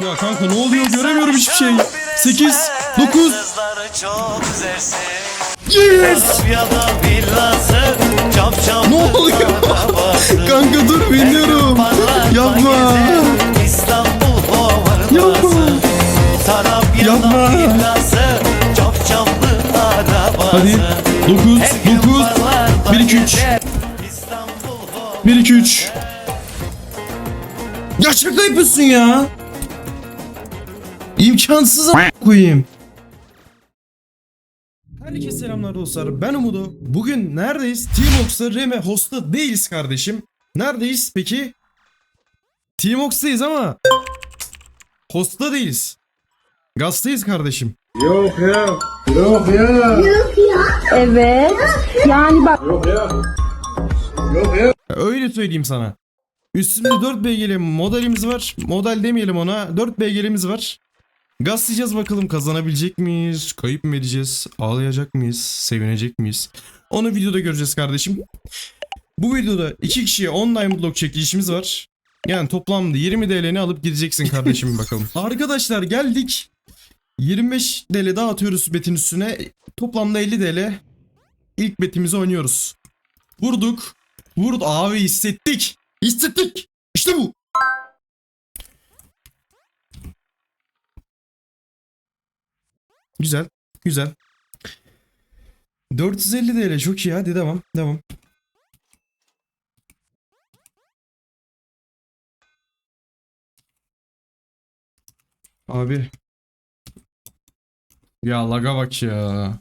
Ya kanka ne oluyor göremiyorum hiçbir şey. 8, 9. çok güzelsin. Yes! Ne oluyor? Kanka dur bilmiyorum. Yapma. Yapma. Yapma. Hadi 9, 9, 1, 2, 3. 1, 2, 3. Ya şaka yapıyorsun ya. İmkansız a- koyayım. Herkese selamlar dostlar. Ben Umudu. Bugün neredeyiz? Teamox'ta Reme host'ta değiliz kardeşim. Neredeyiz peki? Teamox'tayız ama host'ta değiliz. Gaz'tayız kardeşim. Yok ya. Yok ya. Evet. Yani bak Yok ya. Yok ya. Öyle söyleyeyim sana. Üstümde 4 beygeli modelimiz var. Model demeyelim ona. 4 beygelimiz var. Gazlayacağız bakalım kazanabilecek miyiz? Kayıp mı edeceğiz? Ağlayacak mıyız? Sevinecek miyiz? Onu videoda göreceğiz kardeşim. Bu videoda 2 kişiye 10 diamond lock çekilişimiz var. Yani toplamda 20 TL'ni alıp gideceksin kardeşim bakalım. Arkadaşlar geldik. 25 TL daha atıyoruz betin üstüne. Toplamda 50 TL. İlk betimizi oynuyoruz. Vurduk. Vurdu abi hissettik. Hissettik. İşte bu. Güzel. Güzel. 450 TL çok iyi hadi devam. Devam. Abi. Ya laga bak ya.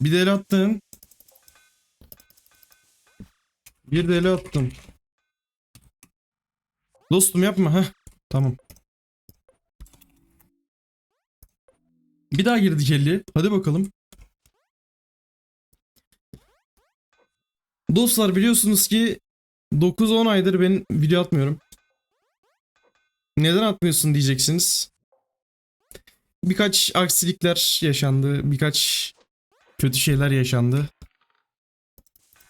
Bir de el attın. Bir de ele attım. Dostum yapma ha. Tamam. Bir daha girdik 50. Hadi bakalım. Dostlar biliyorsunuz ki 9-10 aydır ben video atmıyorum. Neden atmıyorsun diyeceksiniz. Birkaç aksilikler yaşandı. Birkaç kötü şeyler yaşandı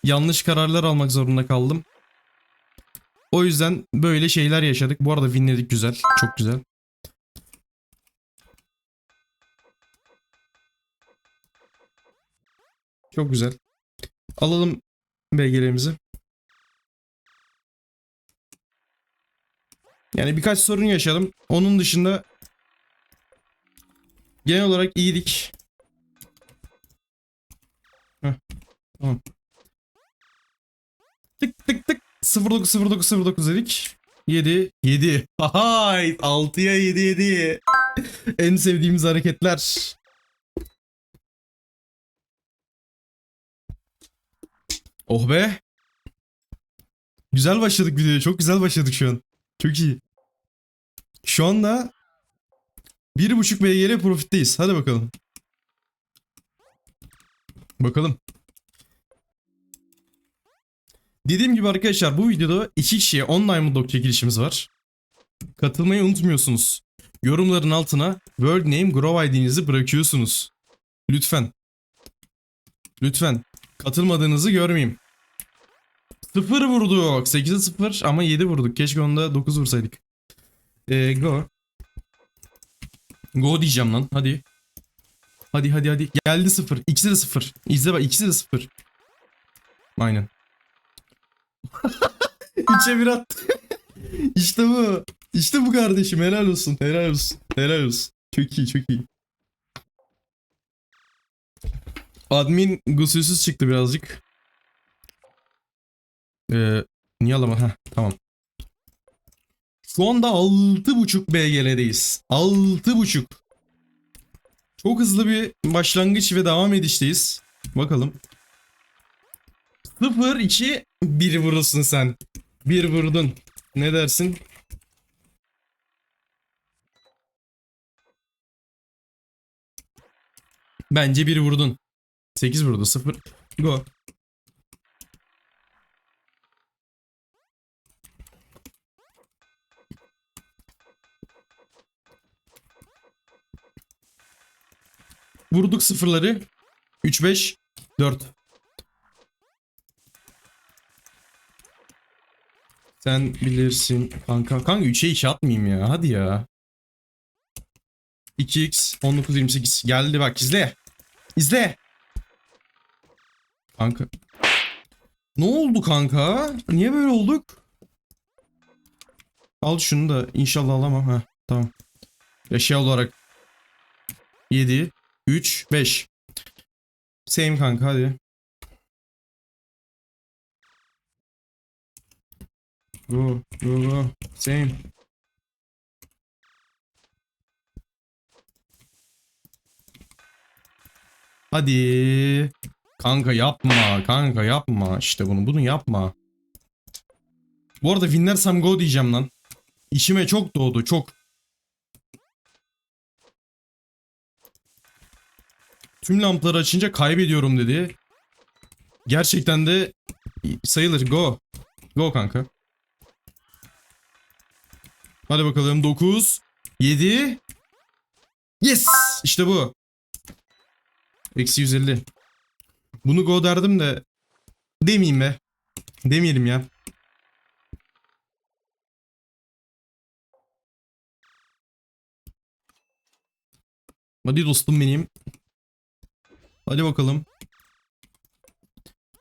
yanlış kararlar almak zorunda kaldım. O yüzden böyle şeyler yaşadık. Bu arada winledik güzel. Çok güzel. Çok güzel. Alalım belgelerimizi. Yani birkaç sorun yaşadım. Onun dışında genel olarak iyiydik. Heh, tamam. Tık tık tık 090909 dedik. 7 7. Hay 6'ya 7 7. en sevdiğimiz hareketler. Oh be. Güzel başladık videoya. Çok güzel başladık şu an. Çok iyi. Şu anda 1.5 BGL profitteyiz. Hadi bakalım. Bakalım. Dediğim gibi arkadaşlar bu videoda iki kişiye online dog çekilişimiz var. Katılmayı unutmuyorsunuz. Yorumların altına World Name Grow ID'nizi bırakıyorsunuz. Lütfen. Lütfen. Katılmadığınızı görmeyeyim. 0 vurduk. 8'e 0 ama 7 vurduk. Keşke onda 9 vursaydık. Ee, go. Go diyeceğim lan. Hadi. Hadi hadi hadi. Geldi 0. İkisi de 0. İzle bak ikisi de 0. Aynen. 3'e 1 attı. işte bu. İşte bu kardeşim. Helal olsun. Helal olsun. Helal olsun. Çok iyi çok iyi. Admin gusülsüz çıktı birazcık. Ee, niye alamadım? Heh, tamam. Şu anda 6.5 BGL'deyiz. 6.5. Çok hızlı bir başlangıç ve devam edişteyiz. Bakalım. 0 2 1 vurursun sen. 1 vurdun. Ne dersin? Bence 1 vurdun. 8 vurdu 0. Go. Vurduk sıfırları. 3 5 4 Sen bilirsin kanka. Kanka 3'e 2 atmayayım ya. Hadi ya. 2x 19 28 geldi bak izle. İzle. Kanka. Ne oldu kanka? Niye böyle olduk? Al şunu da inşallah alamam. ha tamam. Eşya olarak 7 3 5. Same kanka hadi. Go go go. Same. Hadi. Kanka yapma. Kanka yapma. İşte bunu. Bunu yapma. Bu arada winlersem go diyeceğim lan. İşime çok doğdu. Çok. Tüm lampları açınca kaybediyorum dedi. Gerçekten de sayılır. Go. Go kanka. Hadi bakalım 9 7 Yes! İşte bu. Eksi 150. Bunu go derdim de demeyeyim be. Demeyelim ya. Hadi dostum benim. Hadi bakalım.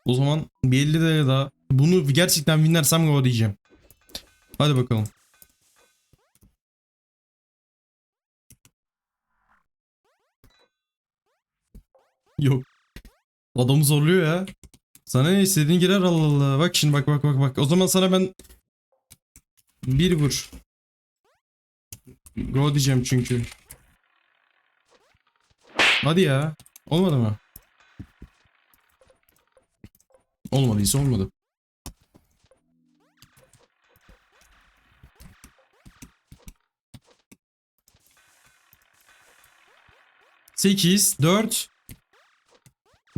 O zaman bir 50 de daha. Bunu gerçekten winlersem go diyeceğim. Hadi bakalım. Yok. Adamı zorluyor ya. Sana ne istediğin girer Allah Allah. Bak şimdi bak bak bak bak. O zaman sana ben bir vur. Go diyeceğim çünkü. Hadi ya. Olmadı mı? Olmadıysa olmadı. Sekiz, dört,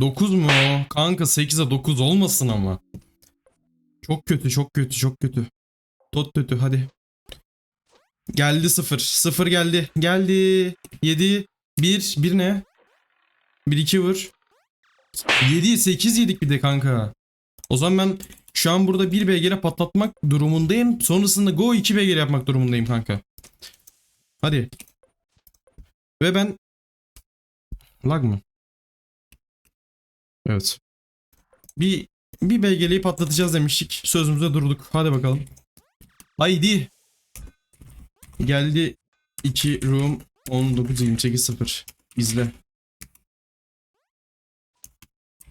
9 mu? Kanka 8'e 9 olmasın ama. Çok kötü, çok kötü, çok kötü. Tot kötü hadi. Geldi 0. 0 geldi. Geldi. 7 1 1 ne? 1 2 vur. 7 8 yedik bir de kanka. O zaman ben şu an burada 1 BG'le patlatmak durumundayım. Sonrasında Go 2 BG'le yapmak durumundayım kanka. Hadi. Ve ben lag mı? Evet. Bir bir belgeleyi patlatacağız demiştik. Sözümüzde durduk. Hadi bakalım. Haydi. Geldi 2 room 19 28 0. İzle.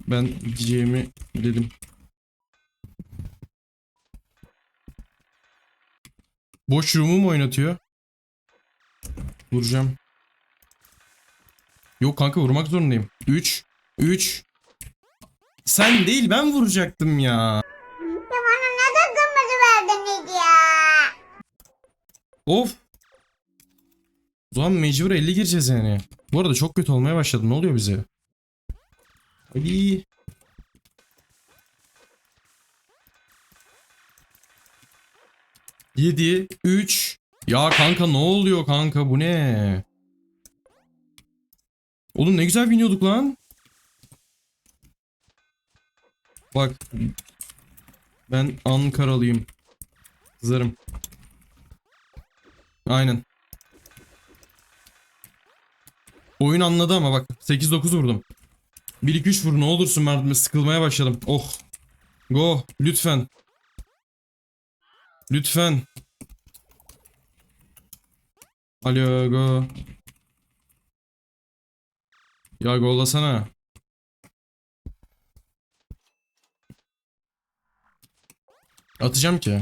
Ben diyeceğimi dedim. Boş room'u mu oynatıyor? Vuracağım. Yok kanka vurmak zorundayım. 3 3 sen değil ben vuracaktım ya. Bana neden kırmızı verdiniz ya? Of. O zaman mecbur 50 gireceğiz yani. Bu arada çok kötü olmaya başladı. Ne oluyor bize? Hadi. Yedi, üç. Ya kanka ne oluyor kanka bu ne? Oğlum ne güzel biniyorduk lan. Bak. Ben Ankaralıyım. Kızarım. Aynen. Oyun anladı ama bak 8-9 vurdum. 1-2-3 vur ne olursun Mert sıkılmaya başladım. Oh. Go lütfen. Lütfen. Alo go. Ya gollasana. Atacağım ki.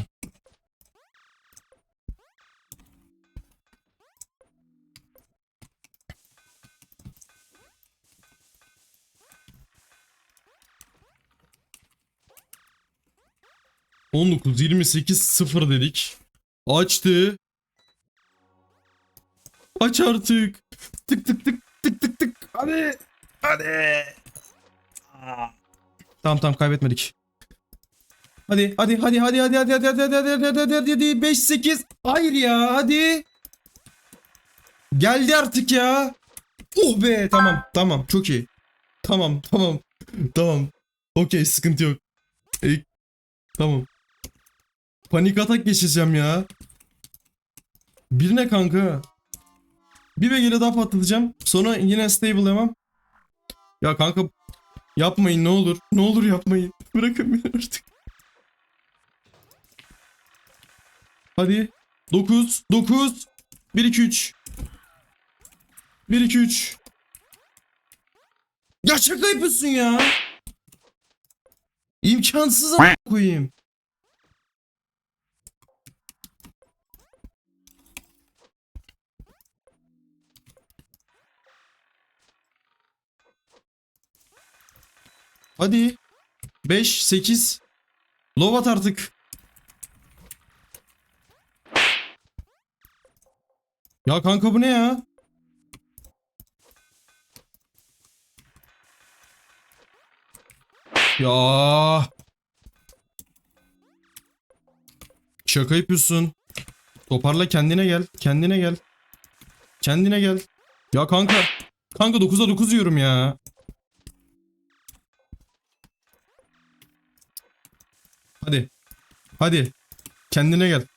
On dokuz, yirmi sekiz, sıfır dedik. Açtı. Aç artık. Tık tık tık tık tık tık. Hadi. Hadi. Tamam tamam kaybetmedik. Hadi hadi hadi hadi hadi hadi hadi hadi hadi hadi hadi hadi hadi hadi 5 8 hayır ya hadi geldi artık ya oh be tamam tamam çok iyi tamam tamam tamam okey sıkıntı yok E, tamam Panik atak geçeceğim ya. Bir ne kanka? Bir begele daha patlatacağım. Sonra yine stable demem. Ya kanka yapmayın ne olur. Ne olur yapmayın. Bırakın beni artık. Hadi. 9 9 1 2 3 1 2 3 Ya şaka yapıyorsun ya. İmkansız a- koyayım. Hadi. 5 8 Lovat artık. Ya kanka bu ne ya? Ya. Şaka yapıyorsun. Toparla kendine gel. Kendine gel. Kendine gel. Ya kanka. Kanka 9'a 9 diyorum ya. Hadi. Hadi. Kendine gel.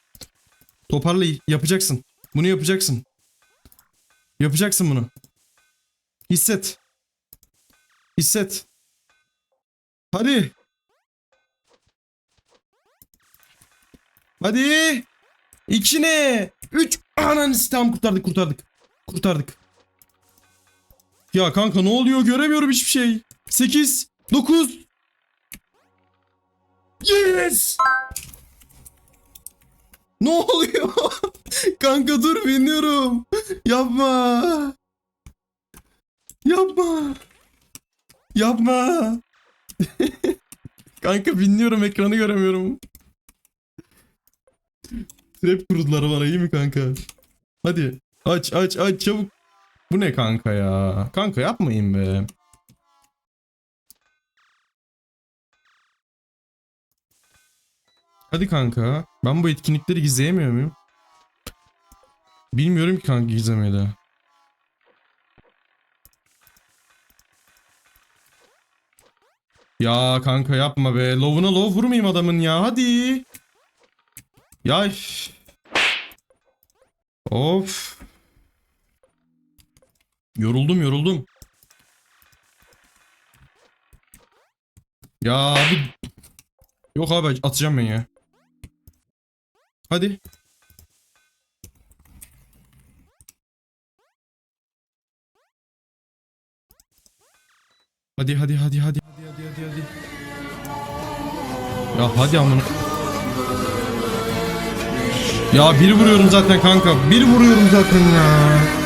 Toparla yapacaksın. Bunu yapacaksın. Yapacaksın bunu. Hisset. Hisset. Hadi. Hadi. İki ne? Üç. Ananı tamam kurtardık kurtardık. Kurtardık. Ya kanka ne oluyor göremiyorum hiçbir şey. Sekiz. Dokuz. Yes. Ne oluyor? kanka dur bilmiyorum. Yapma. Yapma. Yapma. Kanka bilmiyorum ekranı göremiyorum. Trap kurdular bana iyi mi kanka? Hadi aç aç aç çabuk. Bu ne kanka ya? Kanka yapmayın be. Hadi kanka. Ben bu etkinlikleri gizleyemiyor muyum? Bilmiyorum ki kanka gizlemeyi de. Ya kanka yapma be. Lovuna lov vurmayayım adamın ya. Hadi. Ya. Of. Yoruldum yoruldum. Ya abi. Yok abi atacağım ben ya. Hadi. Hadi hadi hadi hadi hadi hadi hadi hadi. Ya hadi amına. Ya bir vuruyorum zaten kanka. Bir vuruyorum zaten ya.